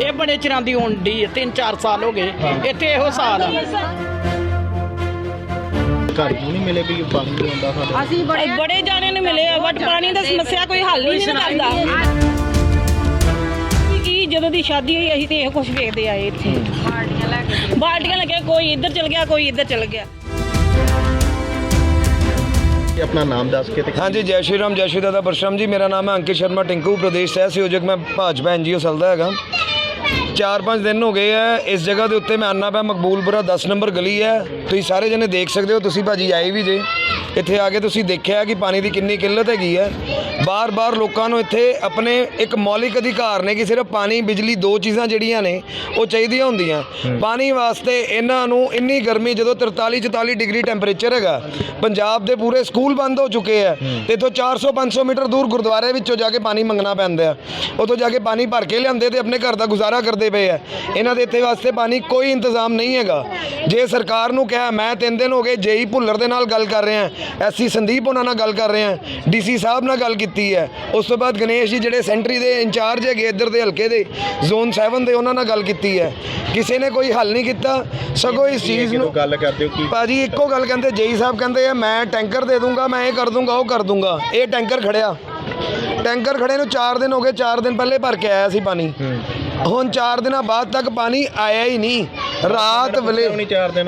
ਇਹ ਬੜੇ ਚਿਰਾਂ ਦੀ ਹੁੰਦੀ ਹੈ 3-4 ਸਾਲ ਹੋ ਗਏ। ਇੱਥੇ ਇਹੋ ਸਾਲ ਆ। ਘਰ ਨੂੰ ਨਹੀਂ ਮਿਲੇ ਵੀ ਪਾਣੀ ਨਹੀਂ ਆਉਂਦਾ ਸਾਡੇ? ਅਸੀਂ ਬੜੇ ਬੜੇ ਜਾਣੇ ਨੂੰ ਮਿਲੇ ਆ ਬਟ ਪਾਣੀ ਦੀ ਸਮੱਸਿਆ ਕੋਈ ਹੱਲ ਹੀ ਨਹੀਂ ਕਰਦਾ। ਕੀ ਜਦੋਂ ਦੀ ਸ਼ਾਦੀ ਹੋਈ ਅਸੀਂ ਤੇ ਇਹ ਕੁਝ ਵੇਖਦੇ ਆਏ ਇੱਥੇ। ਬਾਲਟੀਆਂ ਲੈ ਕੇ ਬਾਲਟੀਆਂ ਲੱਗੇ ਕੋਈ ਇੱਧਰ ਚਲ ਗਿਆ ਕੋਈ ਇੱਧਰ ਚਲ ਗਿਆ। ਇਹ ਆਪਣਾ ਨਾਮ ਦੱਸ ਕੇ ਤੇ ਹਾਂਜੀ ਜੈ ਸ਼੍ਰੀ ਰਾਮ ਜੈ ਸ਼੍ਰੀ ਦਾਦਾ ਪਰਸ਼ਰਮ ਜੀ। ਮੇਰਾ ਨਾਮ ਹੈ ਅੰਕਿਤ ਸ਼ਰਮਾ ਟਿੰਕੂ। ਪ੍ਰਦੇਸ਼ ਸਹਿ ਸੰਯੋਜਕ ਮੈਂ ਭਾਜਪਾ ਐਨਜੀਓ ਸਲਦਾ ਹੈਗਾ। 4-5 ਦਿਨ ਹੋ ਗਏ ਆ ਇਸ ਜਗ੍ਹਾ ਦੇ ਉੱਤੇ ਮੈਂ ਆਨਾ ਪਿਆ ਮਕਬੂਲਪੁਰਾ 10 ਨੰਬਰ ਗਲੀ ਹੈ ਤੁਸੀਂ ਸਾਰੇ ਜਣੇ ਦੇਖ ਸਕਦੇ ਹੋ ਤੁਸੀਂ ਭਾਜੀ ਆਏ ਵੀ ਜੇ। ਇੱਥੇ ਆ ਕੇ ਤੁਸੀਂ ਦੇਖਿਆ ਕਿ ਪਾਣੀ ਦੀ ਕਿੰਨੀ ਕਿੱਲਤ ਹੈਗੀ ਹੈ ਬਾਰ-ਬਾਰ ਲੋਕਾਂ ਨੂੰ ਇੱਥੇ ਆਪਣੇ ਇੱਕ ਮੌਲਿਕ ਅਧਿਕਾਰ ਨੇ ਕਿ ਸਿਰਫ ਪਾਣੀ ਬਿਜਲੀ ਦੋ ਚੀਜ਼ਾਂ ਜਿਹੜੀਆਂ ਨੇ ਉਹ ਚਾਹੀਦੀਆਂ ਹੁੰਦੀਆਂ। ਪਾਣੀ ਵਾਸਤੇ ਇਹਨਾਂ ਨੂੰ ਇੰਨੀ ਗਰਮੀ ਜਦੋਂ 43 44 ਡਿਗਰੀ ਟੈਂਪਰੇਚਰ ਹੈਗਾ ਪੰਜਾਬ ਦੇ ਪੂਰੇ ਸਕੂਲ ਬੰਦ ਹੋ ਚੁੱਕੇ ਆ ਤੇ ਇਥੋਂ 400 500 ਮੀਟਰ ਦੂਰ ਗੁਰਦੁਆਰੇ ਵਿੱਚੋਂ ਜਾ ਕੇ ਪਾਣੀ ਮੰਗਣਾ ਪੈਂਦਾ। ਆ ਉਥੋਂ ਜਾ ਕੇ ਪਾਣੀ ਭਰ ਕੇ ਲਿਆਂਦੇ ਤੇ ਆਪਣੇ ਘਰ ਦਾ ਗੁਜ਼ਾਰਾ ਕਰਦੇ ਪਏ ਆ। ਇਹਨਾਂ ਦੇ ਇੱਥੇ ਵਾਸਤੇ ਪਾਣੀ ਕੋਈ ਇੰਤਜ਼ਾਮ ਨਹੀਂ ਹੈਗਾ। ਜੇ ਸਰਕਾਰ ਨੂੰ ਕਿਹਾ ਮੈਂ ਤਿੰਨ ਦਿਨ ਹੋ ਗਏ ਜੇਈ ਭੁੱਲਰ ਦੇ ਨਾਲ ਗੱਲ ਕਰ ਰਿਹਾ ਐਸਸੀ ਸੰਦੀਪ ਉਹਨਾਂ ਨਾਲ ਗੱਲ ਕਰ ਰਿਹਾ ਡੀਸੀ ਸਾਹਿਬ ਨਾਲ ਗੱਲ ਕੀਤੀ ਹੈ। ਉਸ ਤੋਂ ਬਾਅਦ ਗਣੇਸ਼ ਜੀ ਜਿਹੜੇ ਸੈਂਟਰੀ ਦੇ ਇੰਚਾਰਜ ਹੈਗੇ ਇੱਧਰ ਦੇ ਹਲਕੇ ਦੇ ਜ਼ੋਨ 7 ਦੇ ਉਹਨਾਂ ਨਾਲ ਗੱਲ ਕੀਤੀ ਹੈ। ਕਿਸੇ ਨੇ ਕੋਈ ਹੱਲ ਨਹੀਂ ਕੀਤਾ। ਸਗੋਂ ਇਸ ਚੀਜ਼ ਨੂੰ ਗੱਲ ਕਰਦੇ ਹੋ ਕਿ ਭਾਜੀ ਇੱਕੋ ਗੱਲ ਕਹਿੰਦੇ ਜੇਈ ਸਾਹਿਬ ਕਹਿੰਦੇ ਆ ਮੈਂ ਟੈਂਕਰ ਦੇ ਦੂੰਗਾ ਮੈਂ ਇਹ ਕਰ ਦੂੰਗਾ ਉਹ ਕਰ ਦੂੰਗਾ। ਇਹ ਟੈਂਕਰ ਖੜਿਆ। ਟੈਂਕਰ ਖੜੇ ਨੂੰ 4 ਦਿਨ ਹੋ ਗਏ 4 ਦਿਨ ਪਹਿਲੇ ਭਰ ਕੇ ਆਇਆ ਸੀ ਪਾਣੀ। ਹੁਣ 4 ਦਿਨਾਂ ਬਾਅਦ ਤੱਕ ਪਾਣੀ ਆਇਆ ਹੀ ਨਹੀਂ। ਰਾਤ ਵੇਲੇ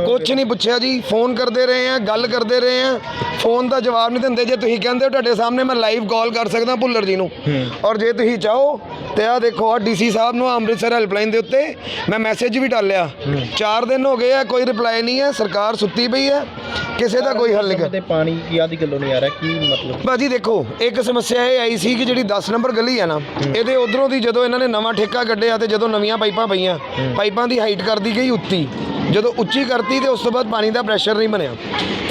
ਕੁਝ ਨਹੀਂ ਪੁੱਛਿਆ ਜੀ ਫੋਨ ਕਰਦੇ ਰਹੇ ਆ ਗੱਲ ਕਰਦੇ ਰਹੇ ਆ ਫੋਨ ਦਾ ਜਵਾਬ ਨਹੀਂ ਦਿੰਦੇ। ਜੇ ਤੁਸੀਂ ਕਹਿੰਦੇ ਹੋ ਤੁਹਾਡੇ ਸਾਹਮਣੇ ਮੈਂ ਲਾਈਵ ਕਾਲ ਕਰ ਸਕਦਾ ਭੁੱਲਰ ਜੀ ਨੂੰ। ਔਰ ਜੇ ਤੁਸੀਂ ਚਾਹੋ ਤੇ ਆ ਦੇਖੋ ਆ ਡੀਸੀ ਸਾਹਿਬ ਨੂੰ ਅੰਮ੍ਰਿਤਸਰ ਹੈਲਪਲਾਈਨ ਦੇ ਉੱਤੇ ਮੈਂ ਮੈਸੇਜ ਵੀ ਡਾਲਿਆ 4 ਦਿਨ ਹੋ ਗਏ ਆ ਕੋਈ ਰਿਪਲਾਈ ਨਹੀਂ ਹੈ ਸਰਕਾਰ ਸੁੱਤੀ ਪਈ ਹੈ ਕਿਸੇ ਦਾ ਕੋਈ ਹੱਲ ਨਹੀਂ। ਕਰ ਤੇ ਪਾਣੀ ਕੀ ਆਦੀ ਕਿਲੋ ਨਹੀਂ ਆ ਰਿਹਾ ਕੀ ਮਤਲਬ? ਭਾਜੀ ਦੇਖੋ ਇੱਕ ਸਮੱਸਿਆ ਇਹ ਆਈ ਸੀ ਕਿ ਜਿਹੜੀ 10 ਨੰਬਰ ਗਲੀ ਹੈ ਨਾ ਇਹਦੇ ਉਧਰੋਂ ਦੀ ਜਦੋਂ ਇਹਨਾਂ ਨੇ ਨਵਾਂ ਠੇਕਾ ਕੱਢਿਆ ਤੇ ਜਦੋਂ ਨਵੀਆਂ ਪਾਈਪਾਂ ਪਈਆਂ ਪਾਈਪਾਂ ਦੀ ਹਾਈਟ ਕਰਦੀ ਗਈ ਉੱਤੀ। ਜਦੋਂ ਉੱਚੀ ਕਰਤੀ ਤੇ ਉਸ ਤੋਂ ਬਾਅਦ ਪਾਣੀ ਦਾ ਪ੍ਰੈਸ਼ਰ ਨਹੀਂ ਬਣਿਆ।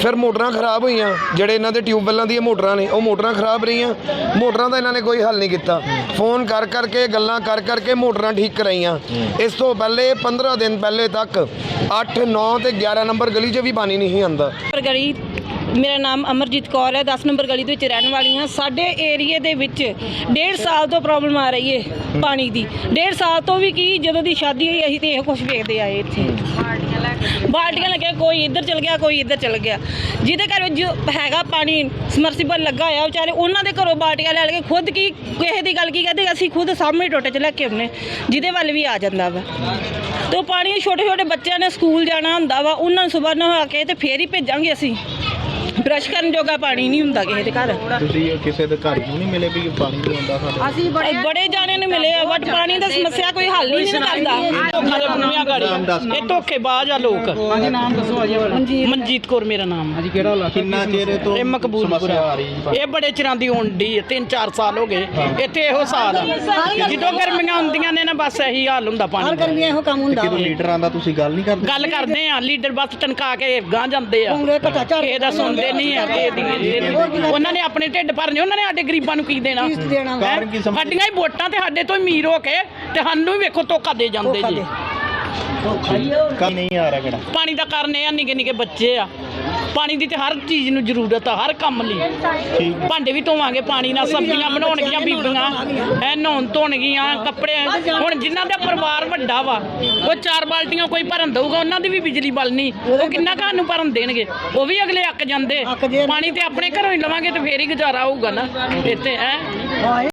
ਫਿਰ ਮੋਟਰਾਂ ਖਰਾਬ ਹੋਈਆਂ ਜਿਹੜੇ ਇਹਨਾਂ ਦੇ ਟਿਊਬਵੈੱਲਾਂ ਦੀਆਂ ਮੋਟਰਾਂ ਨੇ ਉਹ ਮੋਟਰਾਂ ਖਰਾਬ ਰਹੀਆਂ। ਮੋਟਰਾਂ ਦਾ ਇਹਨਾਂ ਨੇ ਕੋਈ ਹੱਲ ਨਹੀਂ ਕੀਤਾ। ਫੋਨ ਕਰ ਕਰਕੇ ਗੱਲਾਂ ਕਰ ਕਰਕੇ ਮੋਟਰਾਂ ਠੀਕ ਕਰਾਈਆਂ। ਇਸ ਤੋਂ ਪਹਿਲੇ 15 ਦਿਨ ਪਹਿਲੇ ਤੱਕ 8 9 ਤੇ 11 ਨੰਬਰ ਗਲੀ 'ਚ ਵੀ ਪਾਣੀ ਨਹੀਂ ਸੀ ਆਉਂਦਾ। ਪਰ ਗਲੀ ਮੇਰਾ ਨਾਮ ਅਮਰਜੀਤ ਕੌਰ ਹੈ 10 ਨੰਬਰ ਗਲੀ ਦੇ ਵਿੱਚ ਰਹਿਣ ਵਾਲੀ ਹਾਂ। ਸਾਡੇ ਏਰੀਏ ਦੇ ਵਿੱਚ ਡੇਢ ਸਾਲ ਤੋਂ ਪ੍ਰੋਬਲਮ ਆ ਰਹੀ ਹੈ ਪਾਣੀ ਦੀ। ਡੇਢ ਸਾਲ ਤੋਂ ਵੀ ਕੀ ਜਦੋਂ ਦੀ ਸ਼ਾਦੀ ਹੋਈ ਅਸੀਂ ਤੇ ਇਹ ਕੁਝ ਵੇਖਦੇ ਆਏ ਇੱਥੇ। ਬਾਲਟੀਆਂ ਲੱਗਿਆ, ਕੋਈ ਇੱਧਰ ਚਲ ਗਿਆ, ਕੋਈ ਇੱਧਰ ਚਲ ਗਿਆ। ਜਿਹਦੇ ਘਰ ਜੋ ਹੈਗਾ ਪਾਣੀ, ਸਮਰਸੀਬਲ ਲੱਗਾ ਹੋਇਆ ਵਿਚਾਰੇ ਉਹਨਾਂ ਦੇ ਘਰੋਂ ਬਾਲਟੀਆਂ ਲੈ ਲੈ ਕੇ ਖੁਦ ਕੀ ਕਿਸੇ ਦੀ ਗੱਲ ਕੀ ਕਹਿੰਦੇ, ਅਸੀਂ ਖੁਦ ਸਾਹਮਣੇ ਟੋਟੇ ਚ ਲੈ ਕੇ ਆਉਂਦੇ ਜਿਹਦੇ ਵੱਲ ਵੀ ਆ ਜਾਂਦਾ ਵਾ। ਤੇ ਉਹ ਪਾਣੀ ਛੋਟੇ ਛੋਟੇ ਬੱਚਿਆਂ ਨੇ ਸਕੂਲ ਜਾਣਾ ਹੁੰਦਾ ਵਾ, ਉਹਨਾਂ ਨੂੰ ਸਵੇਰ ਨਹਾ ਕੇ ਤੇ ਫੇਰ ਹੀ ਭੇਜਾਂਗੇ ਅਸੀਂ। ਬ੍ਰਸ਼ ਕਰਨ ਜੋਗਾ ਪਾਣੀ ਨਹੀਂ ਹੁੰਦਾ ਕਿਸੇ ਦੇ ਘਰ। ਤੁਸੀਂ ਕਿਸੇ ਦੇ ਘਰ ਨੂੰ ਨਹੀਂ ਮਿਲੇ ਵੀ ਪਾਣੀ ਨਹੀਂ ਆਉਂਦਾ ਸਾਡੇ? ਅਸੀਂ ਬੜੇ ਬੜੇ ਜਾਣੇ ਨੂੰ ਮਿਲੇ ਆ ਬਟ ਪਾਣੀ ਦੀ ਸਮੱਸਿਆ ਕੋਈ ਹੱਲ ਹੀ ਨਹੀਂ ਕਰਦਾ। ਧੋਖਾ ਦੇ ਗਾੜੀ। ਦੱਸ। ਇਹ ਧੋਖੇਬਾਜ਼ ਆ ਲੋਕ। ਹਾਂਜੀ ਨਾਮ ਦੱਸੋ ਅਜੇ ਵਾਲਾ। ਮਨਜੀਤ ਕੌਰ ਮੇਰਾ ਨਾਮ। ਹਾਂਜੀ ਕਿਹੜਾ ਇਲਾਕਾ? ਕਿੰਨਾ ਚਿਰ ਤੋਂ ਇਹ ਮਕਬੂਲਪੁਰਾ ਸਮੱਸਿਆ ਆ ਰਹੀ ਹੈ ਇਹ ਬੜੇ ਚਿਰਾਂ ਦੀ ਹੁੰਦੀ ਹੈ 3-4 ਸਾਲ ਹੋ ਗਏ। ਇੱਥੇ ਇਹੋ ਸਾਲ ਆ। ਜਦੋਂ ਗਰਮੀਆਂ ਹੁੰਦੀਆਂ ਨੇ ਨਾ ਬਸ ਇਹੀ ਹਾਲ ਹੁੰਦਾ ਪਾਣੀ ਦਾ। ਗਰਮੀਆਂ ਇਹੋ ਕੰਮ ਹੁੰਦਾ। ਕਿਦੋਂ ਲੀਡਰਾਂ ਦਾ ਤੁਸੀਂ ਗੱਲ ਨਹੀਂ ਕਰਦੇ? ਗੱਲ ਕਰਦੇ ਆ ਲੀਡਰ ਬਸ ਟਨਕਾ ਕੇ ਗਾਂ ਜਾਂਦੇ ਆ। ਕਿਸੇ ਦਾ ਸੁਣਦੇ ਨਹੀਂ ਆ ਕਿਸੇ ਦੀ ਉਹਨਾਂ ਨੇ ਆਪਣੇ ਢਿੱਡ ਭਰਨੇ ਉਹਨਾਂ ਨੇ ਸਾਡੇ ਗਰੀਬਾਂ ਨੂੰ ਕੀ ਦੇਣਾ? ਦੇਣਾ? ਕਾਰਨ ਕੀ ਸਮਝ ਸਾਡੀਆਂ ਹੀ ਵੋਟਾਂ ਤੇ ਸਾਡੇ ਤੋਂ ਹੀ ਅਮੀਰ ਹੋ ਕੇ ਤੇ ਸਾਨੂੰ ਵੀ ਵੇਖੋ ਧੋਖਾ ਦੇ ਜਾਂਦੇ ਜੀ। ਕੰਮ ਨਹੀਂ ਆ ਰਿਹਾ ਕਿਹੜਾ ਪਾਣੀ ਦਾ ਕਾਰਨ ਇਹ ਆ ਨਿੱਕੇ ਨਿੱਕੇ ਬੱਚੇ ਆ। ਪਾਣੀ ਦੀ ਤੇ ਹਰ ਚੀਜ਼ ਨੂੰ ਜ਼ਰੂਰਤ ਆ ਹਰ ਕੰਮ ਲਈ। ਠੀਕ ਭਾਂਡੇ ਵੀ ਧੋਵਾਂਗੇ ਪਾਣੀ ਨਾਲ ਸਬਜ਼ੀਆਂ ਬਣਾਉਣਗੀਆਂ ਬੀਬੀਆਂ। ਐ ਨਹਾਉਣ ਧੋਣਗੀਆਂ ਕੱਪੜੇ ਹੁਣ ਜਿਨ੍ਹਾਂ ਦਾ ਪਰਿਵਾਰ ਵੱਡਾ ਵਾ ਉਹ ਚਾਰ ਬਾਲਟੀਆਂ ਕੋਈ ਭਰਨ ਦਊਗਾ ਉਹਨਾਂ ਦੀ ਵੀ ਬਿਜਲੀ ਬਲਣੀ। ਉਹ ਕਿੰਨਾ ਘਰ ਨੂੰ ਭਰਨ ਦੇਣਗੇ? ਉਹ ਵੀ ਅਗਲੇ ਅੱਕ ਜਾਂਦੇ। ਪਾਣੀ ਤੇ ਆਪਣੇ ਘਰੋਂ ਹੀ ਲਵਾਂਗੇ ਤੇ ਫੇਰ ਹੀ ਗੁਜ਼ਾਰਾ ਹੋਊਗਾ ਨਾ। ਇੱਥੇ ਹੈ?